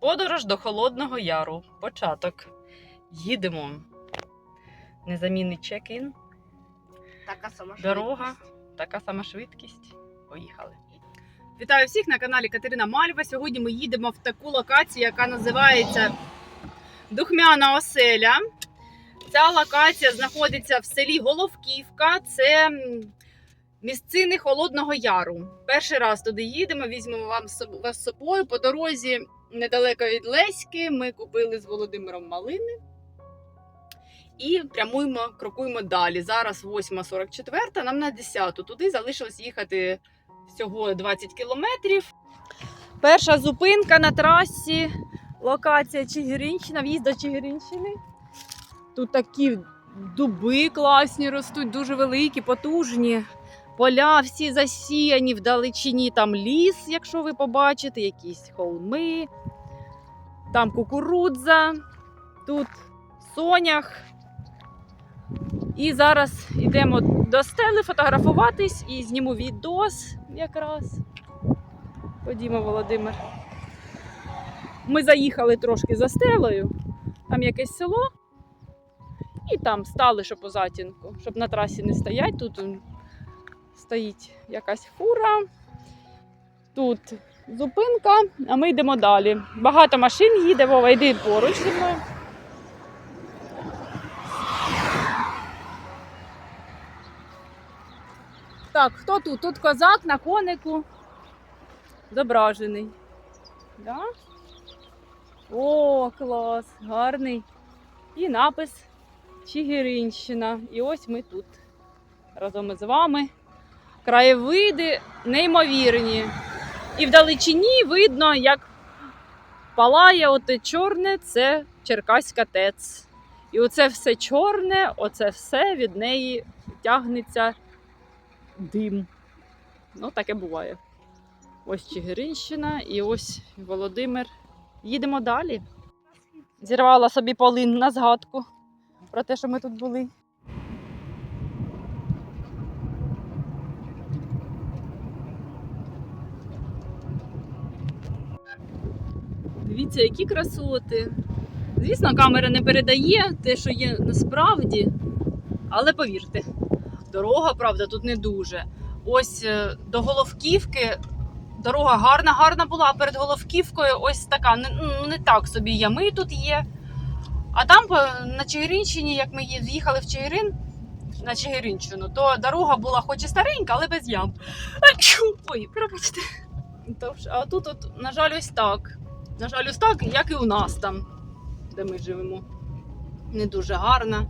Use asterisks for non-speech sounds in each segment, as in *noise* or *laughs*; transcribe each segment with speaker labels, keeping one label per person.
Speaker 1: Подорож до Холодного Яру. Початок. Їдемо. Незамінний чек-ін.
Speaker 2: Така сама
Speaker 1: Дорога. Така сама швидкість. Поїхали. Вітаю всіх на каналі Катерина Мальва. Сьогодні ми їдемо в таку локацію, яка називається Духмяна оселя. Ця локація знаходиться в селі Головківка. Це місцини Холодного Яру. Перший раз туди їдемо, візьмемо вам вас з собою. По дорозі недалеко від Леськи. Ми купили з Володимиром малини. І прямуємо, крокуємо далі. Зараз 8.44, нам на 10. Туди залишилось їхати всього 20 кілометрів. Перша зупинка на трасі. Локація Чигиринщина, в'їзд до Чигиринщини. Тут такі дуби класні ростуть, дуже великі, потужні. Поля всі засіяні вдалечині, там ліс, якщо ви побачите, якісь холми, там кукурудза, тут сонях. І зараз йдемо до стели фотографуватись і зніму відос якраз. Ходімо, Володимир. Ми заїхали трошки за стелею, там якесь село, і там стали, що по затінку, щоб на трасі не стоять. Тут стоїть якась фура, тут зупинка, а ми йдемо далі. Багато машин їде, Вова, йди поруч зі мною. Так, хто тут? Тут козак на конику зображений. Да? О, клас, гарний. І напис Чигиринщина. І ось ми тут разом із вами. Краєвиди неймовірні. І вдалечині видно, як палає оте чорне, це Черкаська ТЕЦ. І оце все чорне, оце все від неї тягнеться дим. Ну, таке буває. Ось Чигиринщина і ось Володимир. Їдемо далі. Зірвала собі полин на згадку про те, що ми тут були. Дивіться, які красоти. Звісно, камера не передає те, що є насправді, але повірте, дорога, правда, тут не дуже. Ось е, до Головківки дорога гарна, гарна була, а перед Головківкою ось така, ну, не так собі ями тут є. А там на Чигиринщині, як ми з'їхали в Чигирин, на Чигиринщину, то дорога була хоч і старенька, але без ям. *laughs* Ой, пробачте. А тут, от, на жаль, ось так. На жаль, ось так, як і у нас там, де ми живемо. Не дуже гарна.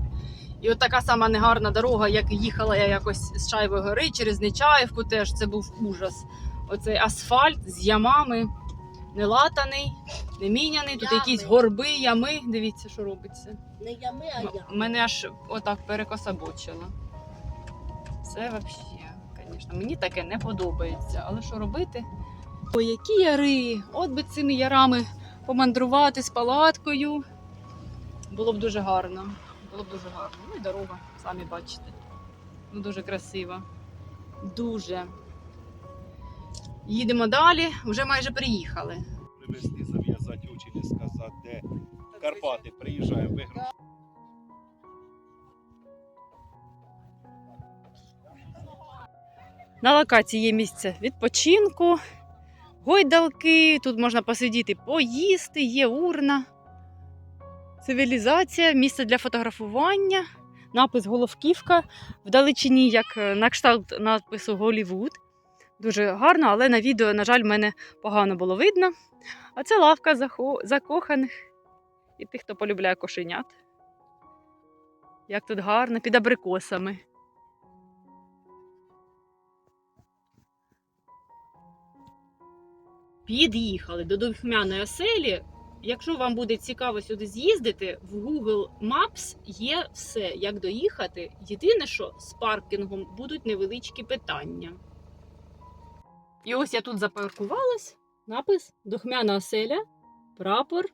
Speaker 1: І от така сама негарна дорога, як їхала я якось з Чайвої гори через Нечаївку, теж це був ужас. Оцей асфальт з ямами, не латаний, не міняний. Тут
Speaker 2: Ями.
Speaker 1: якісь горби, ями. Дивіться, що робиться.
Speaker 2: Не ями, а ями.
Speaker 1: Мене аж отак перекособочило. Це взагалі, звісно, мені таке не подобається. Але що робити? Ой, які яри! От би цими ярами помандрувати з палаткою. Було б дуже гарно. Було б дуже гарно. Ну і дорога, самі бачите. Ну, дуже красива. Дуже. Їдемо далі, вже майже приїхали.
Speaker 3: привезти, зав'язати очі, не сказати, де Карпати приїжджаємо, вигрузити.
Speaker 1: На локації є місце відпочинку, гойдалки, тут можна посидіти, поїсти, є урна, цивілізація, місце для фотографування, напис Головківка, вдалечині, як е, на кшталт надпису Голівуд. Дуже гарно, але на відео, на жаль, мене погано було видно. А це лавка закоханих і тих, хто полюбляє кошенят. Як тут гарно, під абрикосами. Під'їхали до Духмяної оселі. Якщо вам буде цікаво сюди з'їздити, в Google Maps є все, як доїхати. Єдине, що з паркінгом будуть невеличкі питання. І ось я тут запаркувалась. Напис Духмяна оселя, прапор.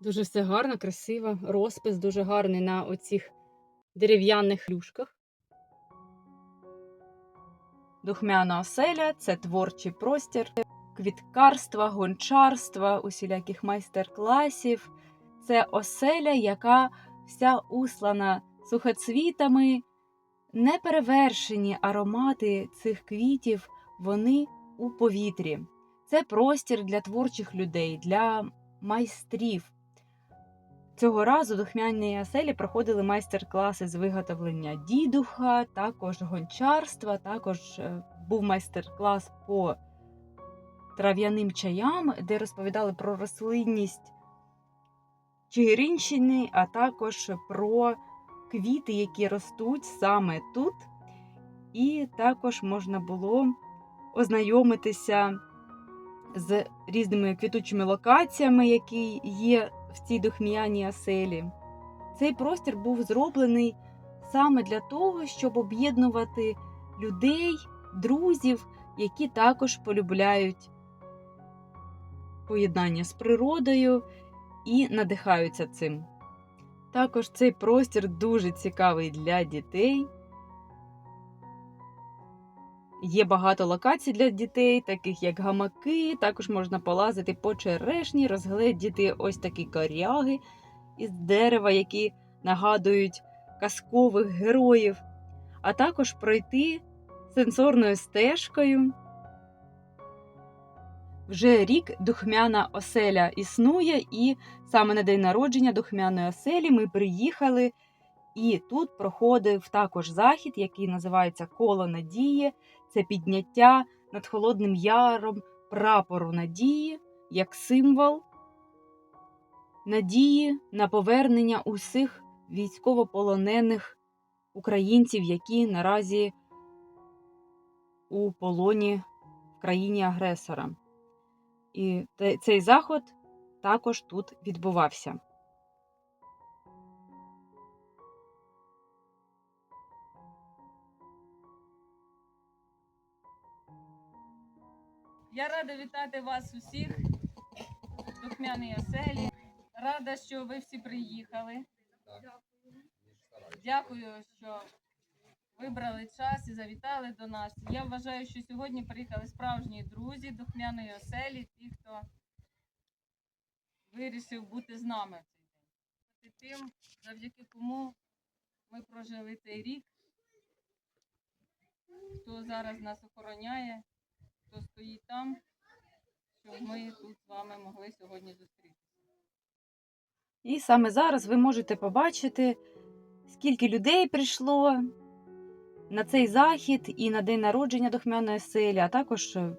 Speaker 1: Дуже все гарно, красиво. Розпис дуже гарний на оцих дерев'яних люшках. Духмяна оселя це творчий простір квіткарства, гончарства, усіляких майстер-класів. Це оселя, яка вся услана сухоцвітами. Неперевершені аромати цих квітів, вони у повітрі. Це простір для творчих людей, для майстрів. Цього разу духмяні оселі проходили майстер-класи з виготовлення дідуха, також гончарства, також е, був майстер-клас по трав'яним чаям, де розповідали про рослинність Чигиринщини, а також про квіти, які ростуть саме тут. І також можна було ознайомитися з різними квітучими локаціями, які є в цій духмяній оселі. Цей простір був зроблений саме для того, щоб об'єднувати людей, друзів, які також полюбляють поєднання з природою і надихаються цим. Також цей простір дуже цікавий для дітей. Є багато локацій для дітей, таких як гамаки. Також можна полазити по черешні, розгледіти ось такі коряги із дерева, які нагадують казкових героїв, а також пройти сенсорною стежкою. Вже рік духмяна оселя існує, і саме на день народження духмяної оселі ми приїхали, і тут проходив також захід, який називається Коло надії. Це підняття над Холодним Яром прапору надії як символ надії на повернення усіх військовополонених українців, які наразі у полоні в країні агресора. І цей заход також тут відбувався.
Speaker 4: Я рада вітати вас усіх в духмяній оселі. Рада, що ви всі приїхали. Дякую, що вибрали час і завітали до нас. Я вважаю, що сьогодні приїхали справжні друзі духмяної оселі, ті, хто вирішив бути з нами в цей день. Тим, завдяки кому ми прожили цей рік, хто зараз нас охороняє хто стоїть там, щоб ми тут з вами могли сьогодні зустрітися.
Speaker 1: І саме зараз ви можете побачити, скільки людей прийшло на цей захід і на день народження духмяної селі, а також е,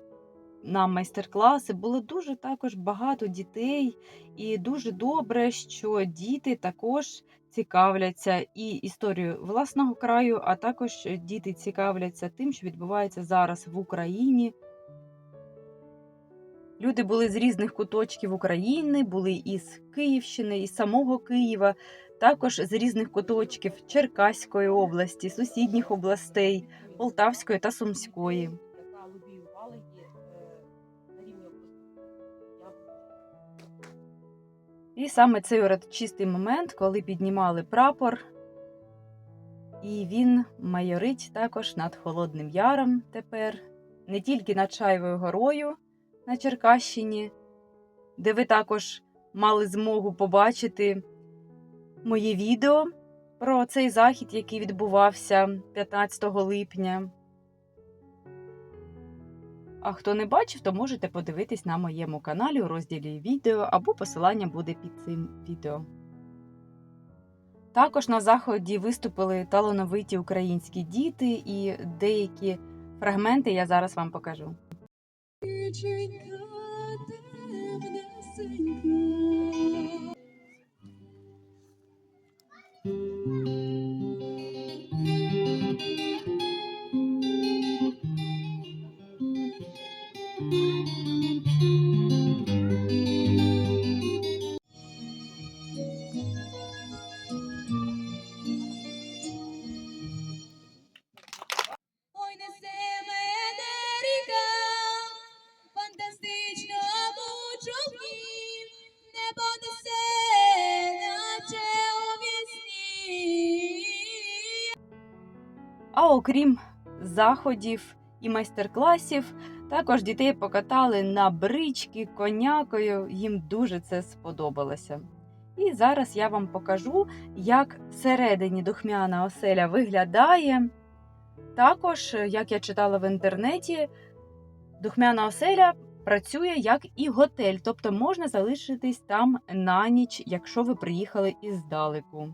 Speaker 1: на майстер-класи. Було дуже також багато дітей, і дуже добре, що діти також цікавляться і історією власного краю, а також діти цікавляться тим, що відбувається зараз в Україні. Люди були з різних куточків України, були із Київщини, із самого Києва, також з різних куточків Черкаської області, сусідніх областей, Полтавської та Сумської. І саме цей урочистий момент, коли піднімали прапор, і він майорить також над Холодним Яром тепер, не тільки над Чайвою горою на Черкащині, де ви також мали змогу побачити моє відео про цей захід, який відбувався 15 липня. А хто не бачив, то можете подивитись на моєму каналі у розділі відео або посилання буде під цим відео. Також на заході виступили талановиті українські діти, і деякі фрагменти я зараз вам покажу.
Speaker 5: Ой,
Speaker 1: окрім заходів і майстер-класів, Також дітей покатали на брички, конякою, їм дуже це сподобалося. І зараз я вам покажу, як всередині духмяна оселя виглядає. Також, як я читала в інтернеті, духмяна оселя працює як і готель, тобто можна залишитись там на ніч, якщо ви приїхали іздалеку.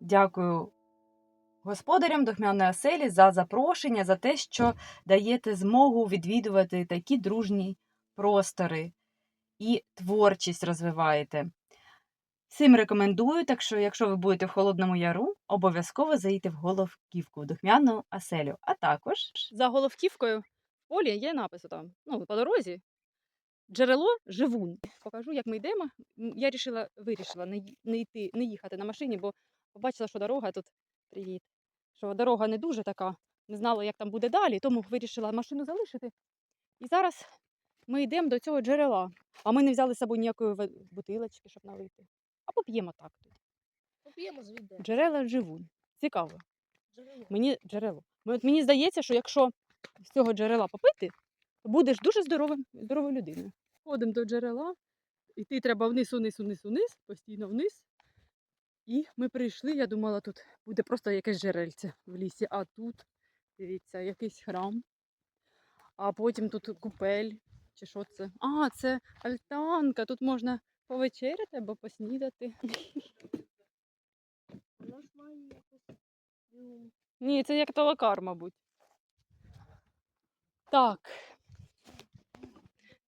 Speaker 1: Дякую господарям духмяної оселі за запрошення, за те, що даєте змогу відвідувати такі дружні простори і творчість розвиваєте. Всім рекомендую, так що, якщо ви будете в Холодному Яру, обов'язково заїдьте в Головківку, в духмяну оселю. А також за Головківкою в полі є напис там, ну, по дорозі. Джерело живун. Покажу, як ми йдемо. Я рішила, вирішила не, йти, не їхати на машині, бо побачила, що дорога тут привіт. Що дорога не дуже така, не знала, як там буде далі, тому вирішила машину залишити. І зараз ми йдемо до цього джерела. А ми не взяли з собою ніякої бутилочки, щоб налити. А поп'ємо так тут.
Speaker 2: Поп'ємо звідти.
Speaker 1: Джерела живун. Цікаво.
Speaker 2: Джерело.
Speaker 1: Мені джерело. От мені здається, що якщо з цього джерела попити, то будеш дуже здоровим, здоровою людиною. Ходимо до джерела, йти треба вниз, вниз, вниз, вниз, постійно вниз. І ми прийшли, я думала, тут буде просто якесь джерельце в лісі, а тут, дивіться, якийсь храм. А потім тут купель. Чи що це? А, це альтанка. Тут можна повечеряти або поснідати. Ні, це як толокар, мабуть. Так.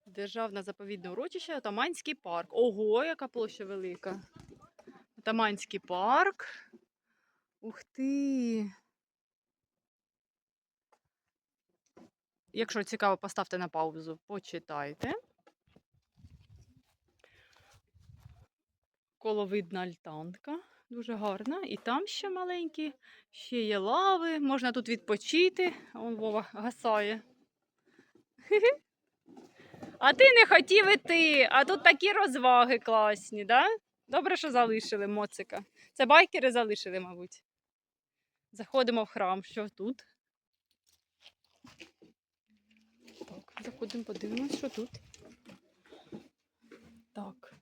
Speaker 1: Державне заповідне урочище, Отаманський парк. Ого, яка площа велика. Отаманський парк. Ух ти. Якщо цікаво, поставте на паузу, почитайте. Коловидна альтанка. Дуже гарна. І там ще маленькі, ще є лави, можна тут відпочити. Он Вова гасає. *laughs* А ти не хотів іти, а тут такі розваги класні, да? Добре, що залишили моцика. Це байкери залишили, мабуть. Заходимо в храм. Що тут? Так, заходимо, подивимось, що тут. Так.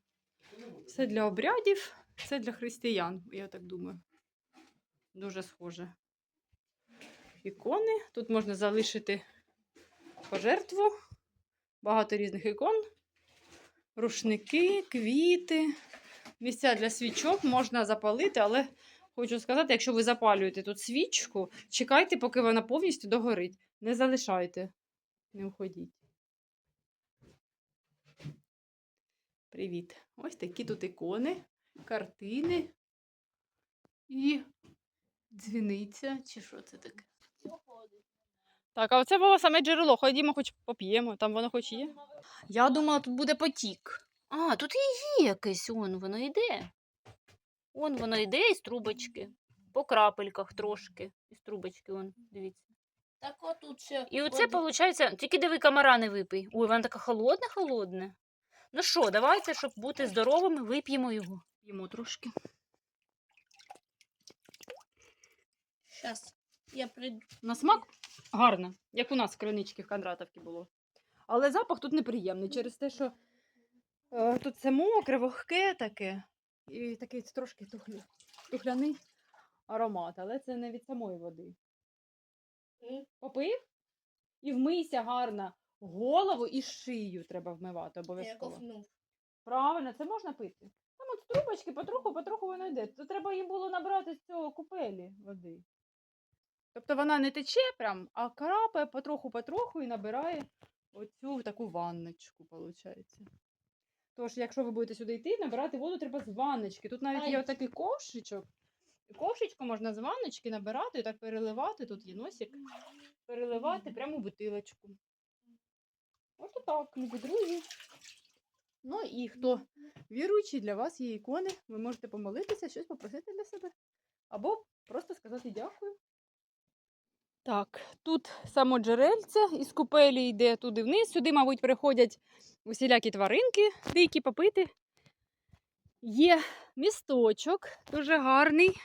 Speaker 1: Все для обрядів, все для християн, я так думаю. Дуже схоже. Ікони. Тут можна залишити пожертву. Багато різних ікон. Рушники, квіти. Місця для свічок можна запалити, але хочу сказати, якщо ви запалюєте тут свічку, чекайте, поки вона повністю догорить. Не залишайте. Не входіть. Привіт. Ось такі тут ікони, картини і дзвіниця. Чи що це таке? Так, а оце було саме джерело. Ходімо, хоч поп'ємо, там воно хоч є. Я думала, тут буде потік.
Speaker 6: А, тут і є якесь, он воно йде. Он воно йде із трубочки. По крапельках трошки. Із трубочки, он, дивіться.
Speaker 2: Так отут ще.
Speaker 6: І оце, виходить, тільки диви, комара не випий. Ой, вона така холодна, холодна. Ну що, давайте, щоб бути здоровими, вип'ємо його. П'ємо трошки.
Speaker 2: Щас. Я прийду.
Speaker 1: На смак гарно, як у нас в криничці в Кондратовці було. Але запах тут неприємний через те, що тут це мокре, вогке таке. І такий трошки тухля, тухляний аромат, але це не від самої води. Попив і вмийся гарно. Голову і шию треба вмивати
Speaker 2: Я
Speaker 1: обов'язково.
Speaker 2: ковнув.
Speaker 1: Правильно, це можна пити. Там от трубочки потроху, потроху воно йде. То треба їм було набрати з цього купелі води. Тобто вона не тече прям, а карапає потроху-потроху і набирає оцю таку ванночку, виходить. Тож, якщо ви будете сюди йти, набирати воду треба з ванночки. Тут навіть є отакий ковшичок. Ковшечку можна з ванночки набирати і так переливати. Тут є носик. Переливати прямо в бутилочку. Ось так, любі друзі. Ну і хто віруючий, для вас є ікони. Ви можете помолитися, щось попросити для себе. Або просто сказати дякую. Так, тут само джерельце із купелі йде туди вниз. Сюди, мабуть, приходять усілякі тваринки дикі попити. Є місточок, дуже гарний.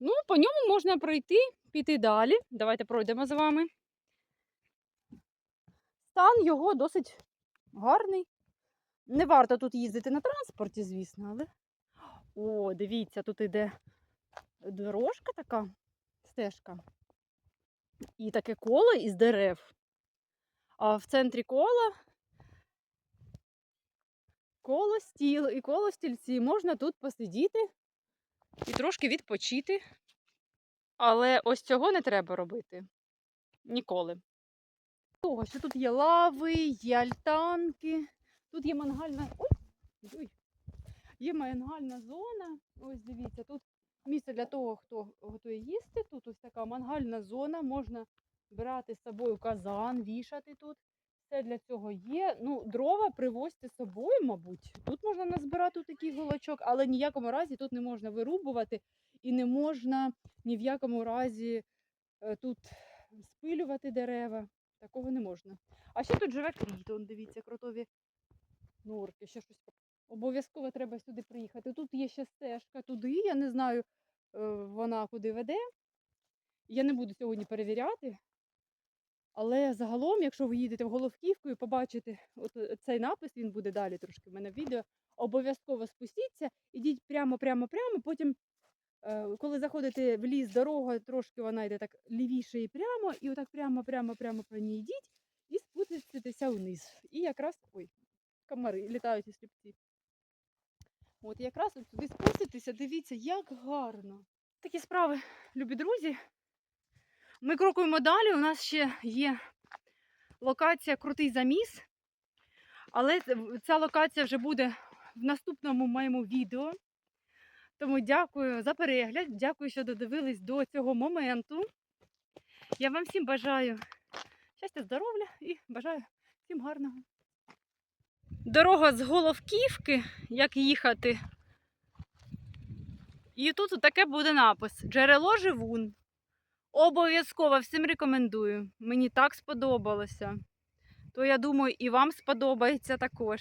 Speaker 1: Ну, по ньому можна пройти, піти далі. Давайте пройдемо з вами. Стан його досить гарний. Не варто тут їздити на транспорті, звісно, але. О, дивіться, тут іде дорожка така, стежка. І таке коло із дерев. А в центрі кола коло стіл і коло стільці. Можна тут посидіти і трошки відпочити. Але ось цього не треба робити. Ніколи. Того, що тут є лави, є альтанки, тут є мангальна. Ой, ой. Є мангальна зона. Ось дивіться, тут місце для того, хто готує їсти. Тут ось така мангальна зона. Можна брати з собою казан, вішати тут. Все для цього є. Ну, дрова привозьте з собою, мабуть. Тут можна назбирати такий голочок, але ніякому разі тут не можна вирубувати і не можна ні в якому разі е, тут спилювати дерева. Такого не можна. А ще тут живе кріт, он, дивіться, кротові норки, ще щось. Обов'язково треба сюди приїхати. Тут є ще стежка туди, я не знаю, е, вона куди веде. Я не буду сьогодні перевіряти. Але загалом, якщо ви їдете в Головківку і побачите от е, цей напис, він буде далі трошки в мене в відео. Обов'язково спустіться, ідіть прямо, прямо, прямо. Потім, е, коли заходите в ліс, дорога трошки вона йде так лівіше і прямо, і отак прямо, прямо, прямо по ній йдіть і спуститеся вниз. І якраз ой, комари літають із сліпці. От якраз от сюди спуститеся, дивіться, як гарно. Такі справи, любі друзі. Ми крокуємо далі. У нас ще є локація Крутий заміс. Але ця локація вже буде в наступному моєму відео. Тому дякую за перегляд. Дякую, що додивились до цього моменту. Я вам всім бажаю щастя, здоров'я і бажаю всім гарного. Дорога з Головківки, як їхати. І тут таке буде напис: Джерело Живун. Обов'язково всім рекомендую. Мені так сподобалося. то я думаю, і вам сподобається також.